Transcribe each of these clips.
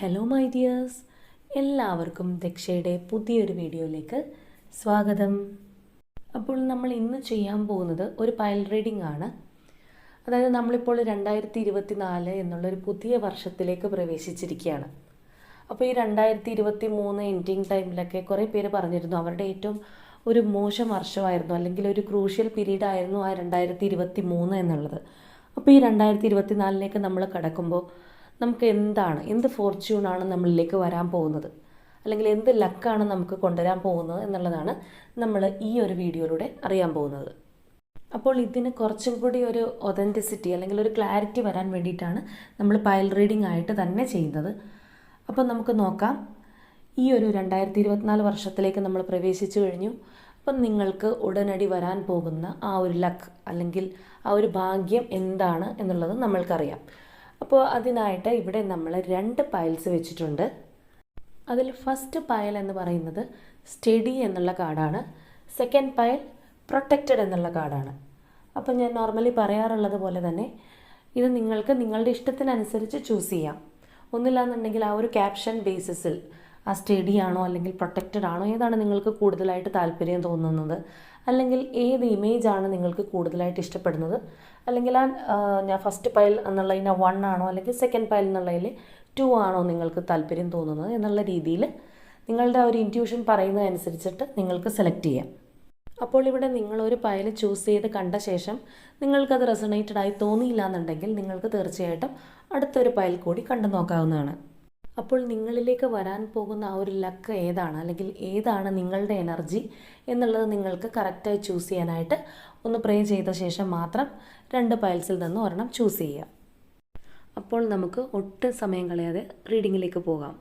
Hello my dears എല്ലാവർക്കും ദക്ഷയുടെ പുതിയൊരു വീഡിയോയിലേക്ക് സ്വാഗതം. അപ്പോൾ നമ്മൾ ഇന്ന് ചെയ്യാൻ പോകുന്നത് ഒരു പയൽ റീഡിംഗ് ആണ്. അതായത് നമ്മളിപ്പോൾ രണ്ടായിരത്തി ഇരുപത്തി നാല് എന്നുള്ളൊരു പുതിയ വർഷത്തിലേക്ക് പ്രവേശിച്ചിരിക്കുകയാണ്. അപ്പോൾ ഈ രണ്ടായിരത്തി ഇരുപത്തി മൂന്ന് എൻഡിങ് ടൈമിലൊക്കെ കുറേ പേര് പറഞ്ഞിരുന്നു. അവരുടെ ഏറ്റവും ഒരു മോശം വർഷമായിരുന്നു. അല്ലെങ്കിൽ ഒരു ക്രൂഷ്യൽ പീരീഡ് ആയിരുന്നു ആ രണ്ടായിരത്തി ഇരുപത്തി മൂന്ന് എന്നുള്ളത്. അപ്പോൾ ഈ രണ്ടായിരത്തി ഇരുപത്തി നാലിലേക്ക് നമ്മൾ കടക്കുമ്പോൾ നമുക്ക് എന്താണ് എന്ത് ഫോർച്യൂണാണ് നമ്മളിലേക്ക് വരാൻ പോകുന്നത്? അല്ലെങ്കിൽ എന്ത് ലക്കാണ് നമുക്ക് കൊണ്ടുവരാൻ പോകുന്നത് എന്നുള്ളതാണ് നമ്മൾ ഈ ഒരു വീഡിയോയിലൂടെ അറിയാൻ പോകുന്നത്. അപ്പോൾ ഇതിന് കുറച്ചും കൂടി ഒരു ഒതന്റിസിറ്റി അല്ലെങ്കിൽ ഒരു ക്ലാരിറ്റി വരാൻ വേണ്ടിയിട്ടാണ് നമ്മൾ പയൽ റീഡിംഗ് ആയിട്ട് തന്നെ ചെയ്യുന്നത്. അപ്പോൾ നമുക്ക് നോക്കാം. ഈ ഒരു രണ്ടായിരത്തി ഇരുപത്തിനാല് വർഷത്തിലേക്ക് നമ്മൾ പ്രവേശിച്ചു കഴിഞ്ഞു. അപ്പം നിങ്ങൾക്ക് ഉടനടി വരാൻ പോകുന്ന ആ ഒരു ലക്ക് അല്ലെങ്കിൽ ആ ഒരു ഭാഗ്യം എന്താണ് എന്നുള്ളത് നമ്മൾക്കറിയാം. അപ്പോൾ അതിനായിട്ട് ഇവിടെ നമ്മൾ രണ്ട് പയൽസ് വെച്ചിട്ടുണ്ട്. അതിൽ ഫസ്റ്റ് പയൽ എന്ന് പറയുന്നത് സ്റ്റഡി എന്നുള്ള കാർഡാണ് സെക്കൻഡ് പയൽ പ്രൊട്ടക്റ്റഡ് എന്നുള്ള കാർഡാണ് അപ്പം ഞാൻ നോർമലി പറയാറുള്ളത് പോലെ തന്നെ ഇത് നിങ്ങൾക്ക് നിങ്ങളുടെ ഇഷ്ടത്തിനനുസരിച്ച് ചൂസ് ചെയ്യാം. ഒന്നില്ലാന്നുണ്ടെങ്കിൽ ആ ഒരു ക്യാപ്ഷൻ ബേസിസിൽ ആ സ്റ്റഡി ആണോ അല്ലെങ്കിൽ പ്രൊട്ടക്റ്റഡ് ആണോ ഏതാണ് നിങ്ങൾക്ക് കൂടുതലായിട്ട് താല്പര്യം തോന്നുന്നത്? അല്ലെങ്കിൽ ഏത് ഇമേജ് ആണ് നിങ്ങൾക്ക് കൂടുതലായിട്ട് ഇഷ്ടപ്പെടുന്നത്? അല്ലെങ്കിൽ ആ ഞാൻ ഫസ്റ്റ് പയൽ എന്നുള്ളതിന് വൺ ആണോ? അല്ലെങ്കിൽ സെക്കൻഡ് പയൽ എന്നുള്ളതിൽ ടു ആണോ നിങ്ങൾക്ക് താല്പര്യം തോന്നുന്നത് എന്നുള്ള രീതിയിൽ നിങ്ങളുടെ ഒരു ഇന്റ്യൂഷൻ പറയുന്നതനുസരിച്ചിട്ട് നിങ്ങൾക്ക് സെലക്ട് ചെയ്യാം. അപ്പോൾ ഇവിടെ നിങ്ങളൊരു പയൽ ചൂസ് ചെയ്ത് കണ്ട ശേഷം നിങ്ങൾക്കത് റെസണേറ്റഡ് ആയി തോന്നിയില്ല എന്നുണ്ടെങ്കിൽ നിങ്ങൾക്ക് തീർച്ചയായിട്ടും അടുത്തൊരു പയൽ കൂടി കണ്ടു നോക്കാവുന്നതാണ്. അപ്പോൾ നിങ്ങളിലേക്ക് വരാൻ പോകുന്ന ആ ഒരു ലക്ക് ഏതാണ്? അല്ലെങ്കിൽ ഏതാണ് നിങ്ങളുടെ എനർജി എന്നുള്ളത് നിങ്ങൾക്ക് കറക്റ്റായി ചൂസ് ചെയ്യാനായിട്ട് ഒന്ന് പ്രേ ചെയ്ത ശേഷം മാത്രം രണ്ട് പയൽസിൽ നിന്ന് ഒരെണ്ണം ചൂസ് ചെയ്യുക. അപ്പോൾ നമുക്ക് ഒട്ടും സമയം കളയാതെ റീഡിങ്ങിലേക്ക് പോകാം.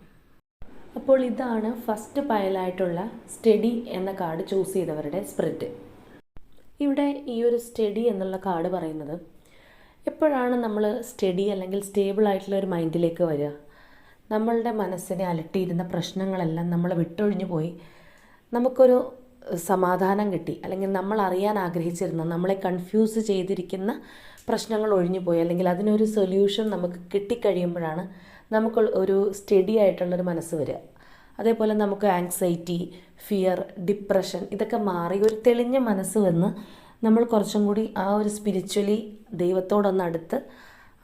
അപ്പോൾ ഇതാണ് ഫസ്റ്റ് പയലായിട്ടുള്ള സ്റ്റഡി എന്ന കാർഡ് ചൂസ് ചെയ്തവരുടെ സ്പ്രിറ്റ് ഇവിടെ ഈ ഒരു സ്റ്റഡി എന്നുള്ള കാർഡ് പറയുന്നത് എപ്പോഴാണ് നമ്മൾ സ്റ്റഡി അല്ലെങ്കിൽ സ്റ്റേബിൾ ആയിട്ടുള്ള ഒരു മൈൻഡിലേക്ക് വരിക? നമ്മളുടെ മനസ്സിനെ അലട്ടിയിരുന്ന പ്രശ്നങ്ങളെല്ലാം നമ്മൾ വിട്ടൊഴിഞ്ഞു പോയി. നമുക്കൊരു സമാധാനം കിട്ടി. അല്ലെങ്കിൽ നമ്മൾ അറിയാൻ ആഗ്രഹിച്ചിരുന്ന നമ്മളെ കൺഫ്യൂസ് ചെയ്തിരിക്കുന്ന പ്രശ്നങ്ങൾ ഒഴിഞ്ഞു പോയി. അല്ലെങ്കിൽ അതിനൊരു സൊല്യൂഷൻ നമുക്ക് കിട്ടിക്കഴിയുമ്പോഴാണ് നമുക്ക് ഒരു സ്റ്റഡി ആയിട്ടുള്ളൊരു മനസ്സ് വരിക. അതേപോലെ നമുക്ക് ആങ്സൈറ്റി ഫിയർ ഡിപ്രഷൻ ഇതൊക്കെ മാറി ഒരു തെളിഞ്ഞ മനസ്സ് വന്ന് നമ്മൾ കുറച്ചും കൂടി ആ ഒരു സ്പിരിച്വലി ദൈവത്തോടൊന്ന് അടുത്ത്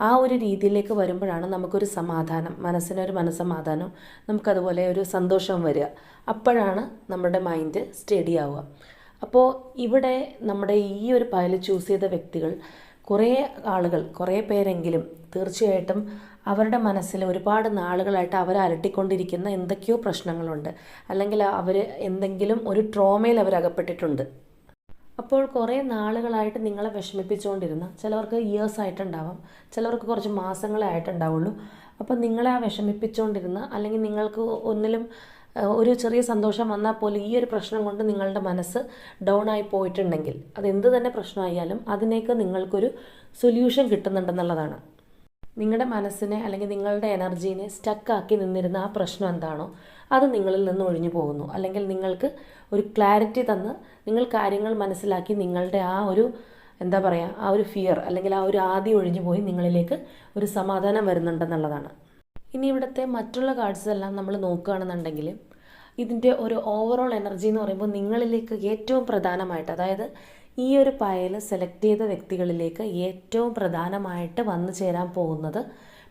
ആ ഒരു രീതിയിലേക്ക് വരുമ്പോഴാണ് നമുക്കൊരു സമാധാനം മനസ്സിനൊരു മനസ്സമാധാനം നമുക്കതുപോലെ ഒരു സന്തോഷം വരിക. അപ്പോഴാണ് നമ്മുടെ മൈൻഡ് സ്റ്റഡി ആവുക. അപ്പോൾ ഇവിടെ നമ്മുടെ ഈ ഒരു പയൽ ചൂസ് ചെയ്ത വ്യക്തികൾ കുറേ ആളുകൾ കുറേ പേരെങ്കിലും തീർച്ചയായിട്ടും അവരുടെ മനസ്സിൽ ഒരുപാട് നാളുകളായിട്ട് അവർ അലട്ടിക്കൊണ്ടിരിക്കുന്ന എന്തൊക്കെയോ പ്രശ്നങ്ങളുണ്ട്. അല്ലെങ്കിൽ അവർ എന്തെങ്കിലും ഒരു ട്രോമയിൽ അവർ അകപ്പെട്ടിട്ടുണ്ട് അപ്പോൾ കുറേ നാളുകളായിട്ട് നിങ്ങളെ വിഷമിപ്പിച്ചുകൊണ്ടിരുന്ന ചിലവർക്ക് ഇയേഴ്സ് ആയിട്ടുണ്ടാവാം ചിലവർക്ക് കുറച്ച് മാസങ്ങളെ ആയിട്ടുണ്ടാവുള്ളൂ. അപ്പോൾ നിങ്ങളെ ആ വിഷമിപ്പിച്ചുകൊണ്ടിരുന്ന അല്ലെങ്കിൽ നിങ്ങൾക്ക് ഒന്നിലും ഒരു ചെറിയ സന്തോഷം വന്നാൽ പോലും ഈ ഒരു പ്രശ്നം കൊണ്ട് നിങ്ങളുടെ മനസ്സ് ഡൗൺ ആയി പോയിട്ടുണ്ടെങ്കിൽ അത് എന്ത് തന്നെ പ്രശ്നമായാലും അതിനേക്ക് നിങ്ങൾക്കൊരു സൊല്യൂഷൻ കിട്ടുന്നുണ്ടെന്നുള്ളതാണ്. നിങ്ങളുടെ മനസ്സിനെ അല്ലെങ്കിൽ നിങ്ങളുടെ എനർജീനെ സ്റ്റക്കാക്കി നിന്നിരുന്ന ആ പ്രശ്നം എന്താണോ അത് നിങ്ങളിൽ നിന്ന് ഒഴിഞ്ഞു പോകുന്നു. അല്ലെങ്കിൽ നിങ്ങൾക്ക് ഒരു ക്ലാരിറ്റി തന്ന് നിങ്ങൾ കാര്യങ്ങൾ മനസ്സിലാക്കി നിങ്ങളുടെ ആ ഒരു എന്താ പറയുക ആ ഒരു ഫിയർ അല്ലെങ്കിൽ ആ ഒരു ആദി ഒഴിഞ്ഞു പോയി നിങ്ങളിലേക്ക് ഒരു സമാധാനം വരുന്നുണ്ടെന്നുള്ളതാണ്. ഇനി ഇവിടുത്തെ മറ്റുള്ള കാർഡ്സ് എല്ലാം നമ്മൾ നോക്കുകയാണെന്നുണ്ടെങ്കിൽ ഇതിന്റെ ഒരു ഓവറോൾ എനർജി എന്ന് പറയുമ്പോൾ നിങ്ങളിലേക്ക് ഏറ്റവും പ്രധാനമായിട്ട് അതായത് ഈ ഒരു പയൽ സെലക്ട് ചെയ്ത വ്യക്തികളിലേക്ക് ഏറ്റവും പ്രധാനമായിട്ട് വന്നു ചേരാൻ പോകുന്നത്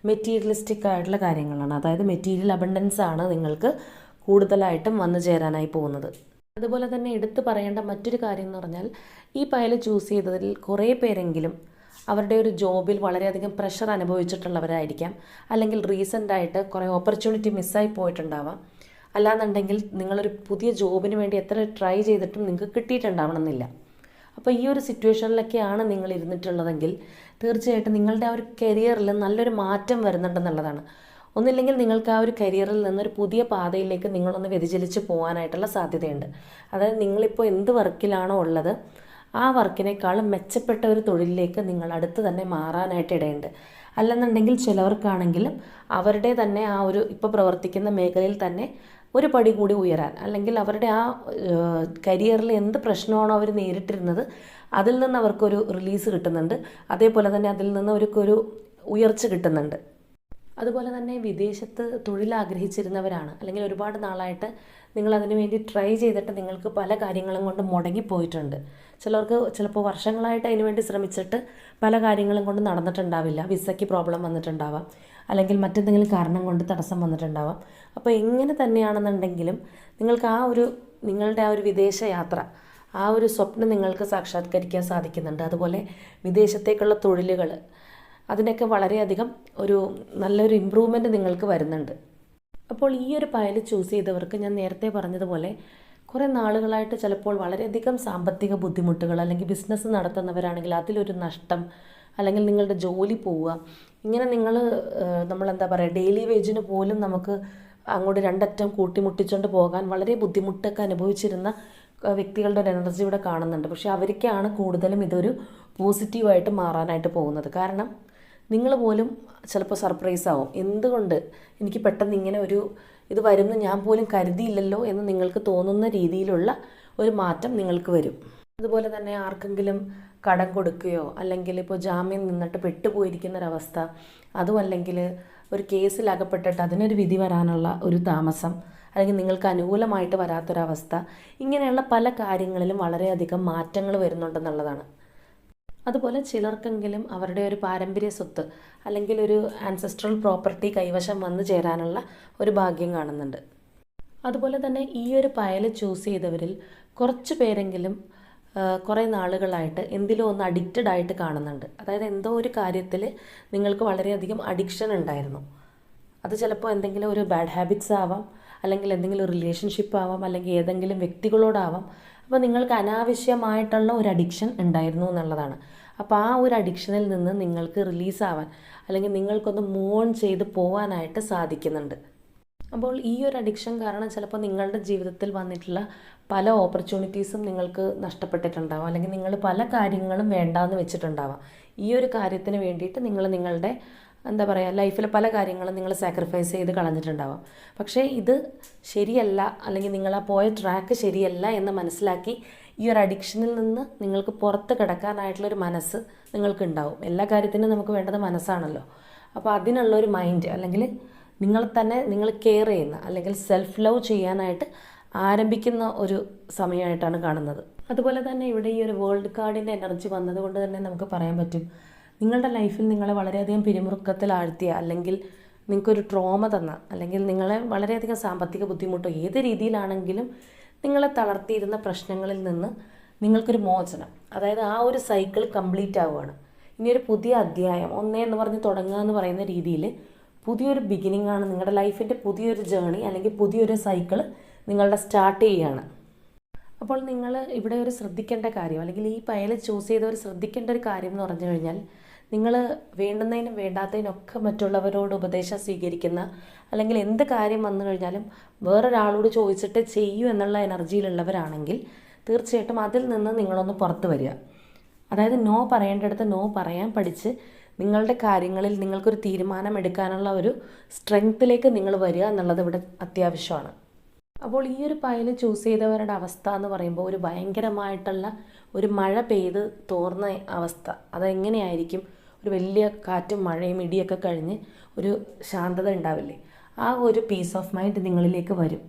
മെറ്റീരിയലിസ്റ്റിക് ആയിട്ടുള്ള കാര്യങ്ങളാണ്. അതായത് മെറ്റീരിയൽ അബണ്ടൻസ് ആണ് നിങ്ങൾക്ക് കൂടുതലായിട്ടും വന്നു ചേരാനായി പോകുന്നത്. അതുപോലെ തന്നെ എടുത്തു പറയേണ്ട മറ്റൊരു കാര്യം എന്ന് പറഞ്ഞാൽ ഈ പയൽ ചൂസ് ചെയ്തതിൽ കുറേ പേരെങ്കിലും അവരുടെ ഒരു ജോബിൽ വളരെയധികം പ്രഷർ അനുഭവിച്ചിട്ടുള്ളവരായിരിക്കാം. അല്ലെങ്കിൽ റീസെന്റായിട്ട് കുറേ ഓപ്പർച്യൂണിറ്റി മിസ്സായി പോയിട്ടുണ്ടാവാം. അല്ലാന്നുണ്ടെങ്കിൽ നിങ്ങളൊരു പുതിയ ജോബിന് വേണ്ടി എത്ര ട്രൈ ചെയ്തിട്ടും നിങ്ങൾക്ക് കിട്ടിയിട്ടുണ്ടാവണമെന്നില്ല. അപ്പോൾ ഈ ഒരു സിറ്റുവേഷനിലൊക്കെയാണ് നിങ്ങൾ ഇരുന്നിട്ടുള്ളതെങ്കിൽ തീർച്ചയായിട്ടും നിങ്ങളുടെ ആ ഒരു കരിയറിൽ നല്ലൊരു മാറ്റം വരുന്നുണ്ടെന്നുള്ളതാണ്. ഒന്നില്ലെങ്കിൽ നിങ്ങൾക്ക് ആ ഒരു കരിയറിൽ നിന്നൊരു പുതിയ പാതയിലേക്ക് നിങ്ങളൊന്ന് വ്യതിചലിച്ച് പോകാനായിട്ടുള്ള സാധ്യതയുണ്ട്. അതായത് നിങ്ങളിപ്പോൾ എന്ത് വർക്കിലാണോ ഉള്ളത് ആ വർക്കിനേക്കാളും മെച്ചപ്പെട്ട ഒരു തൊഴിലിലേക്ക് നിങ്ങൾ അടുത്ത് തന്നെ മാറാനായിട്ട് ഇടയുണ്ട്. അല്ലെന്നുണ്ടെങ്കിൽ ചിലവർക്കാണെങ്കിലും അവരുടെ തന്നെ ആ ഒരു ഇപ്പോൾ പ്രവർത്തിക്കുന്ന മേഖലയിൽ തന്നെ ഒരു പടി കൂടി ഉയരാൻ അല്ലെങ്കിൽ അവരുടെ ആ കരിയറിൽ എന്ത് പ്രശ്നമാണോ അവർ നേരിട്ടിരുന്നത് അതിൽ നിന്ന് അവർക്കൊരു റിലീസ് കിട്ടുന്നുണ്ട്. അതേപോലെ തന്നെ അതിൽ നിന്ന് അവർക്കൊരു ഉയർച്ച കിട്ടുന്നുണ്ട്. അതുപോലെ തന്നെ വിദേശത്ത് തൊഴിൽ ആഗ്രഹിച്ചിരുന്നവരാണ്. അല്ലെങ്കിൽ ഒരുപാട് നാളായിട്ട് നിങ്ങൾ അതിനു വേണ്ടി ട്രൈ ചെയ്തിട്ട് നിങ്ങൾക്ക് പല കാര്യങ്ങളും കൊണ്ട് മുടങ്ങിപ്പോയിട്ടുണ്ട് ചിലർക്ക് ചിലപ്പോൾ വർഷങ്ങളായിട്ട് അതിന് വേണ്ടി ശ്രമിച്ചിട്ട് പല കാര്യങ്ങളും കൊണ്ട് നടന്നിട്ടുണ്ടാവില്ല. വിസയ്ക്ക് പ്രോബ്ലം വന്നിട്ടുണ്ടാവാം. അല്ലെങ്കിൽ മറ്റെന്തെങ്കിലും കാരണം കൊണ്ട് തടസ്സം വന്നിട്ടുണ്ടാവാം. അപ്പോൾ എങ്ങനെ തന്നെയാണെന്നുണ്ടെങ്കിലും നിങ്ങൾക്ക് ആ ഒരു നിങ്ങളുടെ ആ ഒരു വിദേശ യാത്ര ആ ഒരു സ്വപ്നം നിങ്ങൾക്ക് സാക്ഷാത്കരിക്കാൻ സാധിക്കുന്നുണ്ട്. അതുപോലെ വിദേശത്തേക്കുള്ള തൊഴിലുകൾ അതിനൊക്കെ വളരെയധികം ഒരു നല്ലൊരു ഇമ്പ്രൂവ്മെന്റ് നിങ്ങൾക്ക് വരുന്നുണ്ട്. അപ്പോൾ ഈ ഒരു പയൽ ചൂസ് ചെയ്തവർക്ക് ഞാൻ നേരത്തെ പറഞ്ഞതുപോലെ കുറേ നാളുകളായിട്ട് ചിലപ്പോൾ വളരെയധികം സാമ്പത്തിക ബുദ്ധിമുട്ടുകൾ അല്ലെങ്കിൽ ബിസിനസ് നടത്തുന്നവരാണെങ്കിൽ അതിലൊരു നഷ്ടം അല്ലെങ്കിൽ നിങ്ങളുടെ ജോലി പോവുക. ഇങ്ങനെ നിങ്ങൾ നമ്മളെന്താ പറയുക ഡെയിലി വേജിന് പോലും നമുക്ക് അങ്ങോട്ട് രണ്ടറ്റം കൂട്ടിമുട്ടിച്ചുകൊണ്ട് പോകാൻ വളരെ ബുദ്ധിമുട്ടൊക്കെ അനുഭവിച്ചിരുന്ന വ്യക്തികളുടെ ഒരു എനർജി ഇവിടെ കാണുന്നുണ്ട്. പക്ഷേ അവർക്കാണ് കൂടുതലും ഇതൊരു പോസിറ്റീവായിട്ട് മാറാനായിട്ട് പോകുന്നത്. കാരണം നിങ്ങൾ പോലും ചിലപ്പോൾ സർപ്രൈസ് ആവും. എന്തുകൊണ്ട് എനിക്ക് പെട്ടെന്ന് ഇങ്ങനെ ഒരു ഇത് വരുമെന്ന് ഞാൻ പോലും കരുതിയില്ലല്ലോ എന്ന് നിങ്ങൾക്ക് തോന്നുന്ന രീതിയിലുള്ള ഒരു മാറ്റം നിങ്ങൾക്ക് വരും. അതുപോലെ തന്നെ ആർക്കെങ്കിലും കടം കൊടുക്കുകയോ അല്ലെങ്കിൽ ഇപ്പോൾ ജാമ്യം നിന്നിട്ട് പെട്ടുപോയിരിക്കുന്ന ഒരവസ്ഥ അതും അല്ലെങ്കിൽ ഒരു കേസിൽ അകപ്പെട്ടിട്ട് അതിനൊരു വിധി വരാനുള്ള ഒരു താമസം അല്ലെങ്കിൽ നിങ്ങൾക്ക് അനുകൂലമായിട്ട് വരാത്തൊരവസ്ഥ ഇങ്ങനെയുള്ള പല കാര്യങ്ങളിലും വളരെയധികം മാറ്റങ്ങൾ വരുന്നുണ്ടെന്നുള്ളതാണ്. അതുപോലെ ചിലർക്കെങ്കിലും അവരുടെ ഒരു പാരമ്പര്യ സ്വത്ത് അല്ലെങ്കിൽ ഒരു ആൻസെസ്ട്രൽ പ്രോപ്പർട്ടി കൈവശം വന്നു ചേരാനുള്ള ഒരു ഭാഗ്യം കാണുന്നുണ്ട്. അതുപോലെ തന്നെ ഈ ഒരു പയൽ ചൂസ് ചെയ്തവരിൽ കുറച്ച് പേരെങ്കിലും കുറേ നാളുകളായിട്ട് എന്തിലോ ഒന്ന് അഡിക്റ്റഡ് ആയിട്ട് കാണുന്നുണ്ട്. അതായത് എന്തോ ഒരു കാര്യത്തിൽ നിങ്ങൾക്ക് വളരെയധികം അഡിക്ഷൻ ഉണ്ടായിരുന്നു. അത് ചിലപ്പോൾ എന്തെങ്കിലും ഒരു ബാഡ് ഹാബിറ്റ്സ് ആവാം അല്ലെങ്കിൽ എന്തെങ്കിലും റിലേഷൻഷിപ്പ് ആവാം അല്ലെങ്കിൽ ഏതെങ്കിലും വ്യക്തികളോടാവാം. അപ്പോൾ നിങ്ങൾക്ക് അനാവശ്യമായിട്ടുള്ള ഒരു അഡിക്ഷൻ ഉണ്ടായിരുന്നു എന്നുള്ളതാണ്. അപ്പോൾ ആ ഒരു അഡിക്ഷനിൽ നിന്ന് നിങ്ങൾക്ക് റിലീസാവാൻ അല്ലെങ്കിൽ നിങ്ങൾക്കൊന്ന് മൂവ് ഓൺ ചെയ്ത് പോകാനായിട്ട് സാധിക്കുന്നുണ്ട്. അപ്പോൾ ഈ ഒരു അഡിക്ഷൻ കാരണം ചിലപ്പോൾ നിങ്ങളുടെ ജീവിതത്തിൽ വന്നിട്ടുള്ള പല ഓപ്പർച്യൂണിറ്റീസും നിങ്ങൾക്ക് നഷ്ടപ്പെട്ടിട്ടുണ്ടാവാം. അല്ലെങ്കിൽ നിങ്ങൾ പല കാര്യങ്ങളും വേണ്ടാന്ന് വെച്ചിട്ടുണ്ടാവാം. ഈ ഒരു കാര്യത്തിന് വേണ്ടിയിട്ട് നിങ്ങൾ നിങ്ങളുടെ എന്താ പറയുക ലൈഫിലെ പല കാര്യങ്ങളും നിങ്ങൾ സാക്രിഫൈസ് ചെയ്ത് കളഞ്ഞിട്ടുണ്ടാവാം. പക്ഷേ ഇത് ശരിയല്ല. അല്ലെങ്കിൽ നിങ്ങൾ ആ പോയ ട്രാക്ക് ശരിയല്ല എന്ന് മനസ്സിലാക്കി ഈ ഒരു അഡിക്ഷനിൽ നിന്ന് നിങ്ങൾക്ക് പുറത്ത് കിടക്കാനായിട്ടുള്ളൊരു മനസ്സ് നിങ്ങൾക്ക് ഉണ്ടാവും എല്ലാ കാര്യത്തിനും നമുക്ക് വേണ്ടത് മനസ്സാണല്ലോ. അപ്പോൾ അതിനുള്ള ഒരു മൈൻഡ് അല്ലെങ്കിൽ നിങ്ങൾ തന്നെ നിങ്ങൾ കെയർ ചെയ്യുന്ന അല്ലെങ്കിൽ സെൽഫ് ലവ് ചെയ്യാനായിട്ട് ആരംഭിക്കുന്ന ഒരു സമയമായിട്ടാണ് കാണുന്നത്. അതുപോലെ തന്നെ ഇവിടെ ഈ ഒരു വേൾഡ് കാർഡിന്റെ എനർജി വന്നതുകൊണ്ട് തന്നെ നമുക്ക് പറയാൻ പറ്റും. നിങ്ങളുടെ ലൈഫിൽ നിങ്ങളെ വളരെയധികം പിരിമുറുക്കത്തിൽ ആഴ്ത്തിയ അല്ലെങ്കിൽ നിങ്ങൾക്കൊരു ട്രോമ തന്ന അല്ലെങ്കിൽ നിങ്ങളെ വളരെയധികം സാമ്പത്തിക ബുദ്ധിമുട്ടോ ഏത് രീതിയിലാണെങ്കിലും നിങ്ങളെ തളർത്തിയിരുന്ന പ്രശ്നങ്ങളിൽ നിന്ന് നിങ്ങൾക്കൊരു മോചനം. അതായത് ആ ഒരു സൈക്കിൾ കംപ്ലീറ്റ് ആവുകയാണ്. ഇനി ഒരു പുതിയ അധ്യായം ഒന്നേ എന്ന് പറഞ്ഞ് തുടങ്ങുക എന്ന് പറയുന്ന രീതിയിൽ പുതിയൊരു ബിഗിനിങ് ആണ് നിങ്ങളുടെ ലൈഫിന്റെ പുതിയൊരു ജേണി അല്ലെങ്കിൽ പുതിയൊരു സൈക്കിൾ നിങ്ങളുടെ സ്റ്റാർട്ട് ചെയ്യുകയാണ്. അപ്പോൾ നിങ്ങൾ ഇവിടെ ഒരു ശ്രദ്ധിക്കേണ്ട കാര്യം അല്ലെങ്കിൽ ഈ പയൽ ചൂസ് ചെയ്തവർ ശ്രദ്ധിക്കേണ്ട ഒരു കാര്യം എന്ന് പറഞ്ഞു കഴിഞ്ഞാൽ നിങ്ങൾ വേണ്ടുന്നതിനും വേണ്ടാത്തതിനൊക്കെ മറ്റുള്ളവരോട് ഉപദേശം സ്വീകരിക്കുന്ന അല്ലെങ്കിൽ എന്ത് കാര്യം വന്നു കഴിഞ്ഞാലും വേറൊരാളോട് ചോദിച്ചിട്ട് ചെയ്യൂ എന്നുള്ള എനർജിയിലുള്ളവരാണെങ്കിൽ തീർച്ചയായിട്ടും അതിൽ നിന്ന് നിങ്ങളൊന്ന് പുറത്തു വരിക. അതായത് നോ പറയേണ്ടടുത്ത് നോ പറയാൻ പഠിച്ച് നിങ്ങളുടെ കാര്യങ്ങളിൽ നിങ്ങൾക്കൊരു തീരുമാനം എടുക്കാനുള്ള ഒരു സ്ട്രെങ്ത്തിലേക്ക് നിങ്ങൾ വരിക എന്നുള്ളത് ഇവിടെ അത്യാവശ്യമാണ്. അപ്പോൾ ഈ ഒരു പയൽ ചൂസ് ചെയ്തവരുടെ അവസ്ഥ എന്ന് പറയുമ്പോൾ ഒരു ഭയങ്കരമായിട്ടുള്ള ഒരു മഴ പെയ്ത് തോർന്ന അവസ്ഥ. അതെങ്ങനെയായിരിക്കും? ഒരു വലിയ കാറ്റും മഴയും ഇടിയൊക്കെ കഴിഞ്ഞ് ഒരു ശാന്തത ഉണ്ടാവില്ലേ? ആ ഒരു പീസ് ഓഫ് മൈൻഡ് നിങ്ങളിലേക്ക് വരും.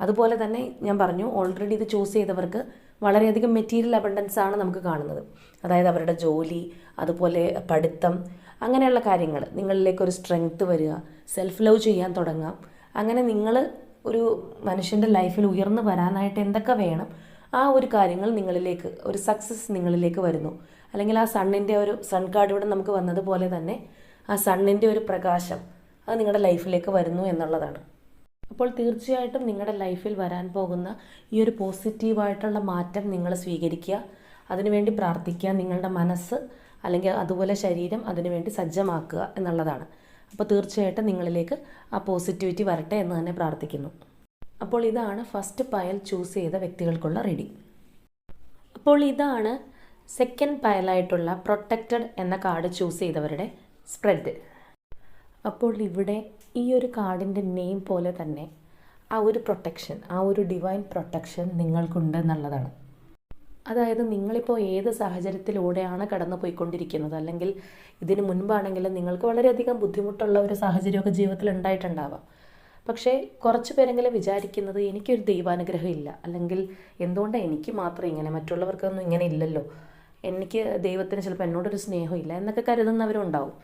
അതുപോലെ തന്നെ ഞാൻ പറഞ്ഞു ഓൾറെഡി ഇത് ചൂസ് ചെയ്തവർക്ക് വളരെയധികം മെറ്റീരിയൽ അബണ്ടൻസ് ആണ് നമുക്ക് കാണുന്നത്. അതായത് അവരുടെ ജോലി അതുപോലെ പഠിത്തം അങ്ങനെയുള്ള കാര്യങ്ങൾ. നിങ്ങളിലേക്ക് ഒരു സ്ട്രെങ്ത് വരിക സെൽഫ് ലവ് ചെയ്യാൻ തുടങ്ങാം അങ്ങനെ നിങ്ങൾ ഒരു മനുഷ്യന്റെ ലൈഫിൽ ഉയർന്നു വരാനായിട്ട് എന്തൊക്കെ വേണം ആ ഒരു കാര്യങ്ങൾ നിങ്ങളിലേക്ക് ഒരു സക്സസ് നിങ്ങളിലേക്ക് വരുന്നു. അല്ലെങ്കിൽ ആ സണ്ണിന്റെ ഒരു സൺ കാർഡ് ഇവിടെ നമുക്ക് വന്നതുപോലെ തന്നെ ആ സണ്ണിന്റെ ഒരു പ്രകാശം അത് നിങ്ങളുടെ ലൈഫിലേക്ക് വരുന്നു എന്നുള്ളതാണ്. അപ്പോൾ തീർച്ചയായിട്ടും നിങ്ങളുടെ ലൈഫിൽ വരാൻ പോകുന്ന ഈ ഒരു പോസിറ്റീവായിട്ടുള്ള മാറ്റം നിങ്ങൾ സ്വീകരിക്കുക. അതിനുവേണ്ടി പ്രാർത്ഥിക്കുക. നിങ്ങളുടെ മനസ്സ് അല്ലെങ്കിൽ അതുപോലെ ശരീരം അതിനുവേണ്ടി സജ്ജമാക്കുക എന്നുള്ളതാണ്. അപ്പോൾ തീർച്ചയായിട്ടും നിങ്ങളിലേക്ക് ആ പോസിറ്റിവിറ്റി വരട്ടെ എന്ന് തന്നെ പ്രാർത്ഥിക്കുന്നു. അപ്പോൾ ഇതാണ് ഫസ്റ്റ് പയൽ ചൂസ് ചെയ്ത വ്യക്തികൾക്കുള്ള റീഡിംഗ് അപ്പോൾ ഇതാണ് സെക്കൻഡ് പയലായിട്ടുള്ള പ്രൊട്ടക്റ്റഡ് എന്ന കാർഡ് ചൂസ് ചെയ്തവരുടെ സ്പ്രെഡ് അപ്പോൾ ഇവിടെ ഈ ഒരു കാർഡിന്റെ നെയിം പോലെ തന്നെ ആ ഒരു പ്രൊട്ടക്ഷൻ ആ ഒരു ഡിവൈൻ പ്രൊട്ടക്ഷൻ നിങ്ങൾക്കുണ്ട് എന്നുള്ളതാണ്. അതായത് നിങ്ങളിപ്പോൾ ഏത് സാഹചര്യത്തിലൂടെയാണ് കടന്നു പോയിക്കൊണ്ടിരിക്കുന്നത്? അല്ലെങ്കിൽ ഇതിന് മുൻപാണെങ്കിലും നിങ്ങൾക്ക് വളരെയധികം ബുദ്ധിമുട്ടുള്ള ഒരു സാഹചര്യമൊക്കെ ജീവിതത്തിൽ ഉണ്ടായിട്ടുണ്ടാവാം. പക്ഷേ കുറച്ച് പേരെങ്കിലും വിചാരിക്കുന്നത് എനിക്കൊരു ദൈവാനുഗ്രഹം ഇല്ല. അല്ലെങ്കിൽ എന്തുകൊണ്ടാണ് എനിക്ക് മാത്രം ഇങ്ങനെ മറ്റുള്ളവർക്കൊന്നും ഇങ്ങനെ ഇല്ലല്ലോ? എനിക്ക് ദൈവത്തിന് ചിലപ്പോൾ എന്നോടൊരു സ്നേഹമില്ല എന്നൊക്കെ കരുതുന്നവരുണ്ടാവും.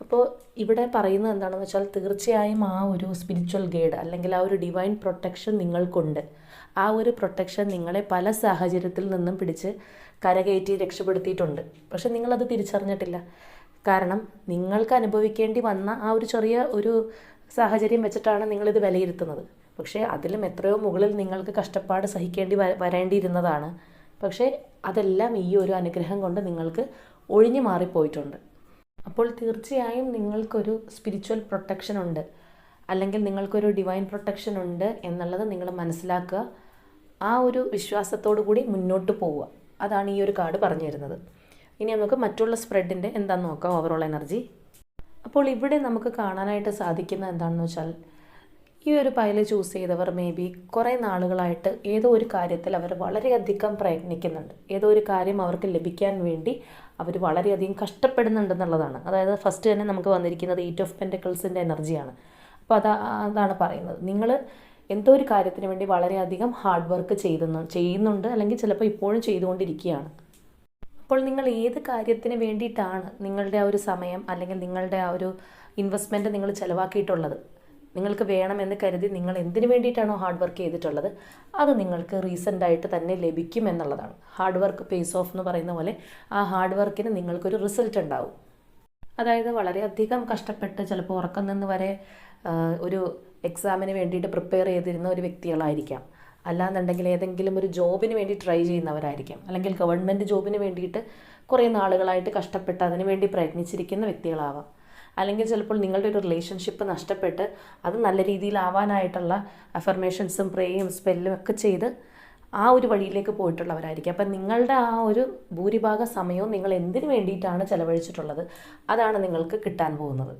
അപ്പോൾ ഇവിടെ പറയുന്നത് എന്താണെന്ന് വെച്ചാൽ തീർച്ചയായും ആ ഒരു സ്പിരിച്വൽ ഗൈഡ് അല്ലെങ്കിൽ ആ ഒരു ഡിവൈൻ പ്രൊട്ടക്ഷൻ നിങ്ങൾക്കുണ്ട്. ആ ഒരു പ്രൊട്ടക്ഷൻ നിങ്ങളെ പല സാഹചര്യത്തിൽ നിന്നും പിടിച്ച് കരകയറ്റി രക്ഷപ്പെടുത്തിയിട്ടുണ്ട്. പക്ഷെ നിങ്ങളത് തിരിച്ചറിഞ്ഞിട്ടില്ല. കാരണം നിങ്ങൾക്ക് അനുഭവിക്കേണ്ടി വന്ന ആ ഒരു ചെറിയ ഒരു സാഹചര്യം വെച്ചിട്ടാണ് നിങ്ങളിത് വിലയിരുത്തുന്നത്. പക്ഷേ അതിലും എത്രയോ മുകളിൽ നിങ്ങൾക്ക് കഷ്ടപ്പാട് സഹിക്കേണ്ടി വരേണ്ടിയിരുന്നതാണ്. പക്ഷേ അതെല്ലാം ഈ ഒരു അനുഗ്രഹം കൊണ്ട് നിങ്ങൾക്ക് ഒഴിഞ്ഞു മാറിപ്പോയിട്ടുണ്ട്. അപ്പോൾ തീർച്ചയായും നിങ്ങൾക്കൊരു സ്പിരിച്വൽ പ്രൊട്ടക്ഷൻ ഉണ്ട്. അല്ലെങ്കിൽ നിങ്ങൾക്കൊരു ഡിവൈൻ പ്രൊട്ടക്ഷൻ ഉണ്ട് എന്നുള്ളത് നിങ്ങൾ മനസ്സിലാക്കുക. ആ ഒരു വിശ്വാസത്തോടു കൂടി മുന്നോട്ട് പോവുക. അതാണ് ഈ ഒരു കാർഡ് പറഞ്ഞു തരുന്നത്. ഇനി നമുക്ക് മറ്റുള്ള സ്പ്രെഡിന്റെ എന്താണെന്ന് നോക്കാം ഓവറോൾ എനർജി അപ്പോൾ ഇവിടെ നമുക്ക് കാണാനായിട്ട് സാധിക്കുന്ന എന്താണെന്ന് വെച്ചാൽ ഈ ഒരു പൈൽ ചൂസ് ചെയ്തവർ മേ ബി കുറേ നാളുകളായിട്ട് ഏതോ ഒരു കാര്യത്തിൽ അവർ വളരെയധികം പ്രയത്നിക്കുന്നുണ്ട്. ഏതോ ഒരു കാര്യം അവർക്ക് ലഭിക്കാൻ വേണ്ടി അവർ വളരെയധികം കഷ്ടപ്പെടുന്നുണ്ടെന്നുള്ളതാണ് അതായത് ഫസ്റ്റ് തന്നെ നമുക്ക് വന്നിരിക്കുന്നത് എയ്റ്റ് ഓഫ് പെന്റക്കിൾസിന്റെ എനർജിയാണ് അപ്പോൾ അതാ അതാണ് പറയുന്നത്. നിങ്ങൾ എന്തോ ഒരു കാര്യത്തിന് വേണ്ടി വളരെയധികം ഹാർഡ് വർക്ക് ചെയ്തുന്നു ചെയ്യുന്നുണ്ട് അല്ലെങ്കിൽ ചിലപ്പോൾ ഇപ്പോഴും ചെയ്തുകൊണ്ടിരിക്കുകയാണ്. അപ്പോൾ നിങ്ങൾ ഏത് കാര്യത്തിന് വേണ്ടിയിട്ടാണ് നിങ്ങളുടെ ആ ഒരു സമയം അല്ലെങ്കിൽ നിങ്ങളുടെ ആ ഒരു ഇൻവെസ്റ്റ്മെന്റ് നിങ്ങൾ ചിലവാക്കിയിട്ടുള്ളത്? നിങ്ങൾക്ക് വേണമെന്ന് കരുതി നിങ്ങൾ എന്തിനു വേണ്ടിയിട്ടാണോ ഹാർഡ് വർക്ക് ചെയ്തിട്ടുള്ളത്? അത് നിങ്ങൾക്ക് റീസെന്റായിട്ട് തന്നെ ലഭിക്കും എന്നുള്ളതാണ്. ഹാർഡ് വർക്ക് പേസ് ഓഫ് എന്ന് പറയുന്ന പോലെ ആ ഹാർഡ് വർക്കിന് നിങ്ങൾക്കൊരു റിസൾട്ട് ഉണ്ടാവും. അതായത് വളരെയധികം കഷ്ടപ്പെട്ട് ചിലപ്പോൾ ഉറക്കം നിന്ന് വരെ ഒരു എക്സാമിന് വേണ്ടിയിട്ട് പ്രിപ്പയർ ചെയ്തിരുന്ന ഒരു വ്യക്തികളായിരിക്കാം. അല്ലാന്നുണ്ടെങ്കിൽ ഏതെങ്കിലും ഒരു ജോബിന് വേണ്ടി ട്രൈ ചെയ്യുന്നവരായിരിക്കാം. അല്ലെങ്കിൽ ഗവൺമെന്റ് ജോബിന് വേണ്ടിയിട്ട് കുറേ നാളുകളായിട്ട് കഷ്ടപ്പെട്ട് അതിന് വേണ്ടി പ്രയത്നിച്ചിരിക്കുന്ന വ്യക്തികളാവാം. അല്ലെങ്കിൽ ചിലപ്പോൾ നിങ്ങളുടെ ഒരു റിലേഷൻഷിപ്പ് നഷ്ടപ്പെട്ട് അത് നല്ല രീതിയിലാവാനായിട്ടുള്ള അഫർമേഷൻസും പ്രേയും സ്പെല്ലും ഒക്കെ ചെയ്ത് ആ ഒരു വഴിയിലേക്ക് പോയിട്ടുള്ളവരായിരിക്കും. അപ്പം നിങ്ങളുടെ ആ ഒരു ഭൂരിഭാഗ സമയവും നിങ്ങൾ എന്തിനു വേണ്ടിയിട്ടാണ് ചിലവഴിച്ചിട്ടുള്ളത്? അതാണ് നിങ്ങൾക്ക് കിട്ടാൻ പോകുന്നത്.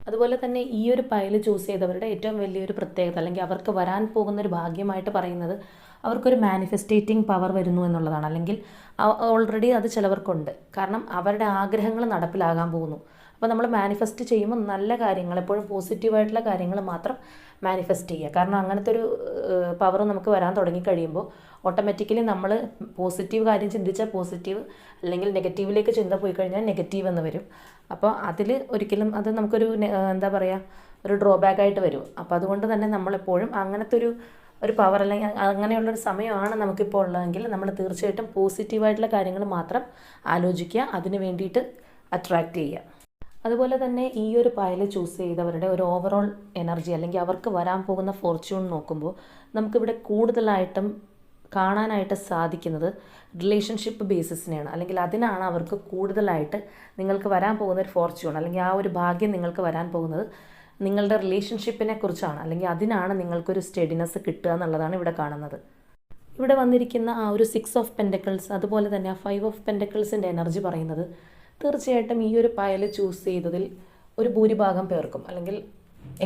അതുപോലെ തന്നെ ഈ ഒരു പയൽ ചൂസ് ചെയ്തവരുടെ ഏറ്റവും വലിയൊരു പ്രത്യേകത അല്ലെങ്കിൽ അവർക്ക് വരാൻ പോകുന്ന ഒരു ഭാഗ്യമായിട്ട് പറയുന്നത് അവർക്കൊരു മാനിഫെസ്റ്റേറ്റിംഗ് പവർ വരുന്നു എന്നുള്ളതാണ്. അല്ലെങ്കിൽ ഓൾറെഡി അത് ചിലവർക്കുണ്ട്. കാരണം അവരുടെ ആഗ്രഹങ്ങൾ നടപ്പിലാകാൻ പോകുന്നു. അപ്പോൾ നമ്മൾ മാനിഫെസ്റ്റ് ചെയ്യുമ്പോൾ നല്ല കാര്യങ്ങൾ എപ്പോഴും പോസിറ്റീവായിട്ടുള്ള കാര്യങ്ങൾ മാത്രം മാനിഫെസ്റ്റ് ചെയ്യുക. കാരണം അങ്ങനത്തെ ഒരു പവർ നമുക്ക് വരാൻ തുടങ്ങി കഴിയുമ്പോൾ ഓട്ടോമാറ്റിക്കലി നമ്മൾ പോസിറ്റീവ് കാര്യം ചിന്തിച്ചാൽ പോസിറ്റീവ് അല്ലെങ്കിൽ നെഗറ്റീവിലേക്ക് ചിന്ത പോയി കഴിഞ്ഞാൽ നെഗറ്റീവ് എന്ന് വരും. അപ്പോൾ അതിൽ ഒരിക്കലും അത് നമുക്കൊരു എന്താ പറയുക ഒരു ഡ്രോബാക്ക് ആയിട്ട് വരും. അപ്പോൾ അതുകൊണ്ട് തന്നെ നമ്മളെപ്പോഴും അങ്ങനത്തെ ഒരു ഒരു പവർ അല്ലെങ്കിൽ അങ്ങനെയുള്ളൊരു സമയമാണ് നമുക്കിപ്പോൾ ഉള്ളതെങ്കിൽ നമ്മൾ തീർച്ചയായിട്ടും പോസിറ്റീവായിട്ടുള്ള കാര്യങ്ങൾ മാത്രം ആലോചിക്കുക അതിന് വേണ്ടിയിട്ട് അട്രാക്റ്റ് ചെയ്യുക. അതുപോലെ തന്നെ ഈ ഒരു പായൽ ചൂസ് ചെയ്തവരുടെ ഒരു ഓവറോൾ എനർജി അല്ലെങ്കിൽ അവർക്ക് വരാൻ പോകുന്ന ഫോർച്യൂൺ നോക്കുമ്പോൾ നമുക്കിവിടെ കൂടുതലായിട്ടും കാണാനായിട്ട് സാധിക്കുന്നത് റിലേഷൻഷിപ്പ് ബേസിസിനെയാണ് അല്ലെങ്കിൽ അതിനാണ് അവർക്ക് കൂടുതലായിട്ട് നിങ്ങൾക്ക് വരാൻ പോകുന്ന ഒരു ഫോർച്യൂൺ അല്ലെങ്കിൽ ആ ഒരു ഭാഗ്യം നിങ്ങൾക്ക് വരാൻ പോകുന്നത് നിങ്ങളുടെ റിലേഷൻഷിപ്പിനെ കുറിച്ചാണ്. അല്ലെങ്കിൽ അതിനാണ് നിങ്ങൾക്കൊരു സ്റ്റഡിനെസ് കിട്ടുക എന്നുള്ളതാണ് ഇവിടെ കാണുന്നത്. ഇവിടെ വന്നിരിക്കുന്ന ആ ഒരു സിക്സ് ഓഫ് പെൻഡക്കിൾസ് അതുപോലെ തന്നെ ആ ഫൈവ് ഓഫ് പെൻഡക്കിൾസിന്റെ എനർജി പറയുന്നത് തീർച്ചയായിട്ടും ഈ ഒരു പയൽ ചൂസ് ചെയ്തതിൽ ഒരു ഭൂരിഭാഗം പേർക്കും അല്ലെങ്കിൽ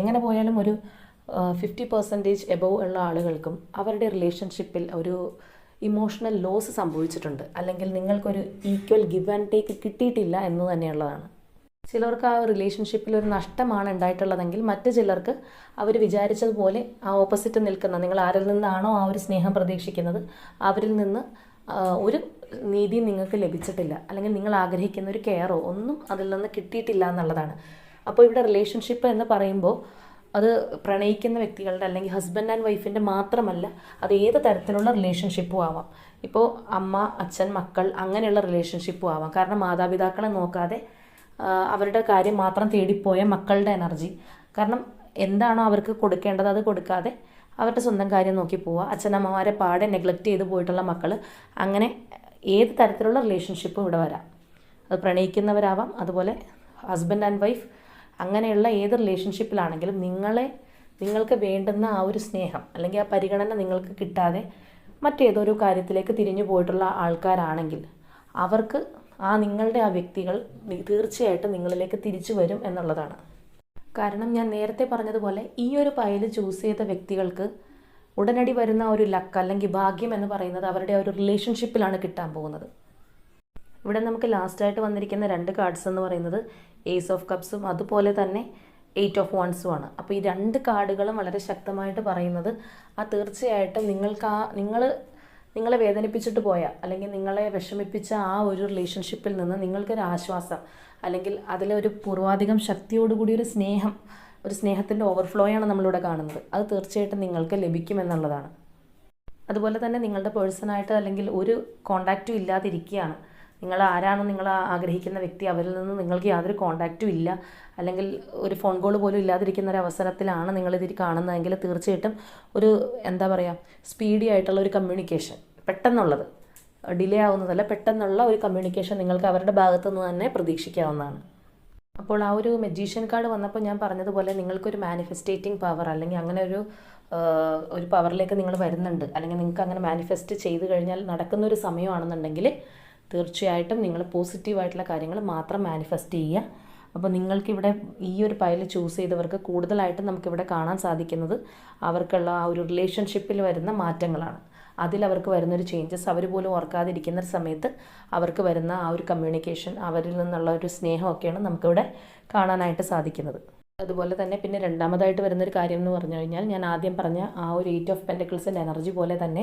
എങ്ങനെ പോയാലും ഒരു ഫിഫ്റ്റി പെർസെന്റേജ് എബവ് ഉള്ള ആളുകൾക്കും അവരുടെ റിലേഷൻഷിപ്പിൽ ഒരു ഇമോഷണൽ ലോസ് സംഭവിച്ചിട്ടുണ്ട്. അല്ലെങ്കിൽ നിങ്ങൾക്കൊരു ഈക്വൽ ഗിവ് ആൻഡ് ടേക്ക് കിട്ടിയിട്ടില്ല എന്ന് തന്നെയുള്ളതാണ്. ചിലർക്ക് ആ റിലേഷൻഷിപ്പിൽ ഒരു നഷ്ടമാണ് ഉണ്ടായിട്ടുള്ളതെങ്കിൽ മറ്റു ചിലർക്ക് അവർ വിചാരിച്ചതുപോലെ ആ ഓപ്പോസിറ്റ് നിൽക്കുന്ന നിങ്ങൾ ആരിൽ നിന്നാണോ ആ ഒരു സ്നേഹം പ്രതീക്ഷിക്കുന്നത് അവരിൽ നിന്ന് ഒരു നീതി നിങ്ങൾക്ക് ലഭിച്ചിട്ടില്ല. അല്ലെങ്കിൽ നിങ്ങൾ ആഗ്രഹിക്കുന്ന ഒരു കെയറോ ഒന്നും അതിൽ നിന്ന് കിട്ടിയിട്ടില്ല എന്നുള്ളതാണ്. അപ്പോൾ ഇവിടെ റിലേഷൻഷിപ്പ് എന്ന് പറയുമ്പോൾ അത് പ്രണയിക്കുന്ന വ്യക്തികളുടെ അല്ലെങ്കിൽ ഹസ്ബൻഡ് ആൻഡ് വൈഫിന്റെ മാത്രമല്ല അത് ഏത് തരത്തിലുള്ള റിലേഷൻഷിപ്പും ആവാം. ഇപ്പോൾ അമ്മ അച്ഛൻ മക്കൾ അങ്ങനെയുള്ള റിലേഷൻഷിപ്പും ആവാം. കാരണം മാതാപിതാക്കളെ നോക്കാതെ അവരുടെ കാര്യം മാത്രം തേടിപ്പോയ മക്കളുടെ എനർജി കാരണം എന്താണോ അവർക്ക് കൊടുക്കേണ്ടത് അത് കൊടുക്കാതെ അവരുടെ സ്വന്തം കാര്യം നോക്കി പോവുക. അച്ഛനമ്മമാരെ പാടെ നെഗ്ലക്റ്റ് ചെയ്ത് പോയിട്ടുള്ള മക്കൾ അങ്ങനെ ഏത് തരത്തിലുള്ള റിലേഷൻഷിപ്പും ഇവിടെ വരാം. അത് പ്രണയിക്കുന്നവരാവാം അതുപോലെ ഹസ്ബൻഡ് ആൻഡ് വൈഫ് അങ്ങനെയുള്ള ഏത് റിലേഷൻഷിപ്പിലാണെങ്കിലും നിങ്ങളെ നിങ്ങൾക്ക് വേണ്ടുന്ന ആ ഒരു സ്നേഹം അല്ലെങ്കിൽ ആ പരിഗണന നിങ്ങൾക്ക് കിട്ടാതെ മറ്റേതൊരു കാര്യത്തിലേക്ക് തിരിഞ്ഞു പോയിട്ടുള്ള ആൾക്കാരാണെങ്കിൽ അവർക്ക് ആ നിങ്ങളുടെ ആ വ്യക്തികൾ തീർച്ചയായിട്ടും നിങ്ങളിലേക്ക് തിരിച്ചു വരും എന്നുള്ളതാണ്. കാരണം ഞാൻ നേരത്തെ പറഞ്ഞതുപോലെ ഈ ഒരു പയൽ ചൂസ് ചെയ്ത വ്യക്തികൾക്ക് ഉടനടി വരുന്ന ഒരു ലക്ക് അല്ലെങ്കിൽ ഭാഗ്യം എന്ന് പറയുന്നത് അവരുടെ ഒരു റിലേഷൻഷിപ്പിലാണ് കിട്ടാൻ പോകുന്നത്. ഇവിടെ നമുക്ക് ലാസ്റ്റായിട്ട് വന്നിരിക്കുന്ന രണ്ട് കാർഡ്സ് എന്ന് പറയുന്നത് ഏസ് ഓഫ് കപ്സും അതുപോലെ തന്നെ എയ്റ്റ് ഓഫ് വൺസും ആണ്. അപ്പോൾ ഈ രണ്ട് കാർഡുകളും വളരെ ശക്തമായിട്ട് പറയുന്നത് ആ തീർച്ചയായിട്ടും നിങ്ങൾക്ക് ആ നിങ്ങൾ നിങ്ങളെ വേദനിപ്പിച്ചിട്ട് പോയ അല്ലെങ്കിൽ നിങ്ങളെ വിഷമിപ്പിച്ച ആ ഒരു റിലേഷൻഷിപ്പിൽ നിന്ന് നിങ്ങൾക്കൊരു ആശ്വാസം അല്ലെങ്കിൽ അതിലൊരു പൂർവാധികം ശക്തിയോടുകൂടി ഒരു സ്നേഹം ഒരു സ്നേഹത്തിന്റെ ഓവർഫ്ലോയാണ് നമ്മളിവിടെ കാണുന്നത്. അത് തീർച്ചയായിട്ടും നിങ്ങൾക്ക് ലഭിക്കുമെന്നുള്ളതാണ്. അതുപോലെ തന്നെ നിങ്ങളുടെ പേഴ്സണായിട്ട് അല്ലെങ്കിൽ ഒരു കോണ്ടാക്റ്റും ഇല്ലാതിരിക്കുകയാണ്. നിങ്ങൾ ആരാണോ നിങ്ങൾ ആഗ്രഹിക്കുന്ന വ്യക്തി അവരിൽ നിന്ന് നിങ്ങൾക്ക് യാതൊരു കോണ്ടാക്റ്റും ഇല്ല. അല്ലെങ്കിൽ ഒരു ഫോൺ കോൾ പോലും ഇല്ലാതിരിക്കുന്ന ഒരു അവസരത്തിലാണ് നിങ്ങളിതിൽ കാണുന്നതെങ്കിൽ തീർച്ചയായിട്ടും ഒരു എന്താ പറയുക സ്പീഡി ആയിട്ടുള്ള ഒരു കമ്മ്യൂണിക്കേഷൻ പെട്ടെന്നുള്ളത്. ഡിലേ ആവുന്നതല്ല പെട്ടെന്നുള്ള ഒരു കമ്മ്യൂണിക്കേഷൻ നിങ്ങൾക്ക് അവരുടെ ഭാഗത്തു നിന്ന് തന്നെ പ്രതീക്ഷിക്കാവുന്നതാണ്. അപ്പോൾ ആ ഒരു മെജീഷ്യൻ കാർഡ് വന്നപ്പോൾ ഞാൻ പറഞ്ഞതുപോലെ നിങ്ങൾക്കൊരു മാനിഫെസ്റ്റേറ്റിംഗ് പവർ അല്ലെങ്കിൽ അങ്ങനെ ഒരു ഒരു പവറിലേക്ക് നിങ്ങൾ വരുന്നുണ്ട്. അല്ലെങ്കിൽ നിങ്ങൾക്ക് അങ്ങനെ മാനിഫെസ്റ്റ് ചെയ്ത് കഴിഞ്ഞാൽ നടക്കുന്ന ഒരു സമയമാണെന്നുണ്ടെങ്കിൽ തീർച്ചയായിട്ടും നിങ്ങൾ പോസിറ്റീവായിട്ടുള്ള കാര്യങ്ങൾ മാത്രം മാനിഫെസ്റ്റ് ചെയ്യുക. അപ്പോൾ നിങ്ങൾക്കിവിടെ ഈ ഒരു പയൽ ചൂസ് ചെയ്തവർക്ക് കൂടുതലായിട്ടും നമുക്കിവിടെ കാണാൻ സാധിക്കുന്നത് അവർക്കുള്ള ആ ഒരു റിലേഷൻഷിപ്പിൽ വരുന്ന മാറ്റങ്ങളാണ്. അതിൽ അവർക്ക് വരുന്നൊരു ചേഞ്ചസ് അവർ പോലും ഓർക്കാതിരിക്കുന്ന സമയത്ത് അവർക്ക് വരുന്ന ആ ഒരു കമ്മ്യൂണിക്കേഷൻ അവരിൽ നിന്നുള്ള ഒരു സ്നേഹമൊക്കെയാണ് നമുക്കിവിടെ കാണാനായിട്ട് സാധിക്കുന്നത്. അതുപോലെ തന്നെ പിന്നെ രണ്ടാമതായിട്ട് വരുന്നൊരു കാര്യം എന്ന് പറഞ്ഞു കഴിഞ്ഞാൽ ഞാൻ ആദ്യം പറഞ്ഞ ആ ഒരു എയ്റ്റ് ഓഫ് പെന്റക്കിൾസിന്റെ എനർജി പോലെ തന്നെ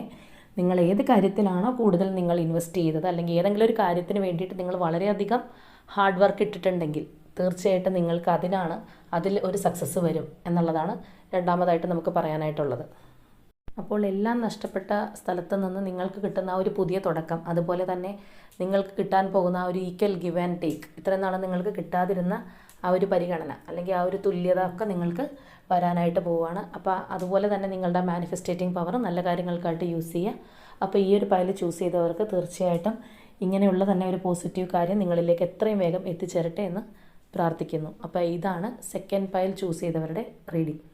നിങ്ങൾ ഏത് കാര്യത്തിലാണോ കൂടുതൽ നിങ്ങൾ ഇൻവെസ്റ്റ് ചെയ്തത് അല്ലെങ്കിൽ ഏതെങ്കിലും ഒരു കാര്യത്തിന് വേണ്ടിയിട്ട് നിങ്ങൾ വളരെയധികം ഹാർഡ് വർക്ക് ഇട്ടിട്ടുണ്ടെങ്കിൽ തീർച്ചയായിട്ടും നിങ്ങൾക്ക് അതിനാണ് അതിൽ ഒരു സക്സസ് വരും എന്നുള്ളതാണ് രണ്ടാമതായിട്ട് നമുക്ക് പറയാനായിട്ടുള്ളത്. അപ്പോൾ എല്ലാം നഷ്ടപ്പെട്ട സ്ഥലത്ത് നിന്ന് നിങ്ങൾക്ക് കിട്ടുന്ന ആ ഒരു പുതിയ തുടക്കം അതുപോലെ തന്നെ നിങ്ങൾക്ക് കിട്ടാൻ പോകുന്ന ആ ഒരു ഈക്വൽ ഗിവ് ആൻഡ് ടേക്ക് ഇത്രയും നാളെ നിങ്ങൾക്ക് കിട്ടാതിരുന്ന ആ ഒരു പരിഗണന അല്ലെങ്കിൽ ആ ഒരു തുല്യത ഒക്കെ നിങ്ങൾക്ക് വരാനായിട്ട് പോവുകയാണ് അപ്പോൾ അതുപോലെ തന്നെ നിങ്ങളുടെ മാനിഫെസ്റ്റേറ്റിംഗ് പവർ നല്ല കാര്യങ്ങൾക്കായിട്ട് യൂസ് ചെയ്യുക അപ്പോൾ ഈ ഒരു പൈൽ ചൂസ് ചെയ്തവർക്ക് തീർച്ചയായിട്ടും ഇങ്ങനെയുള്ള തന്നെ ഒരു പോസിറ്റീവ് കാര്യം നിങ്ങളിലേക്ക് എത്രയും വേഗം എത്തിച്ചേരട്ടെ എന്ന് പ്രാർത്ഥിക്കുന്നു. അപ്പോൾ ഇതാണ് സെക്കൻഡ് പൈൽ ചൂസ് ചെയ്തവരുടെ റീഡിംഗ്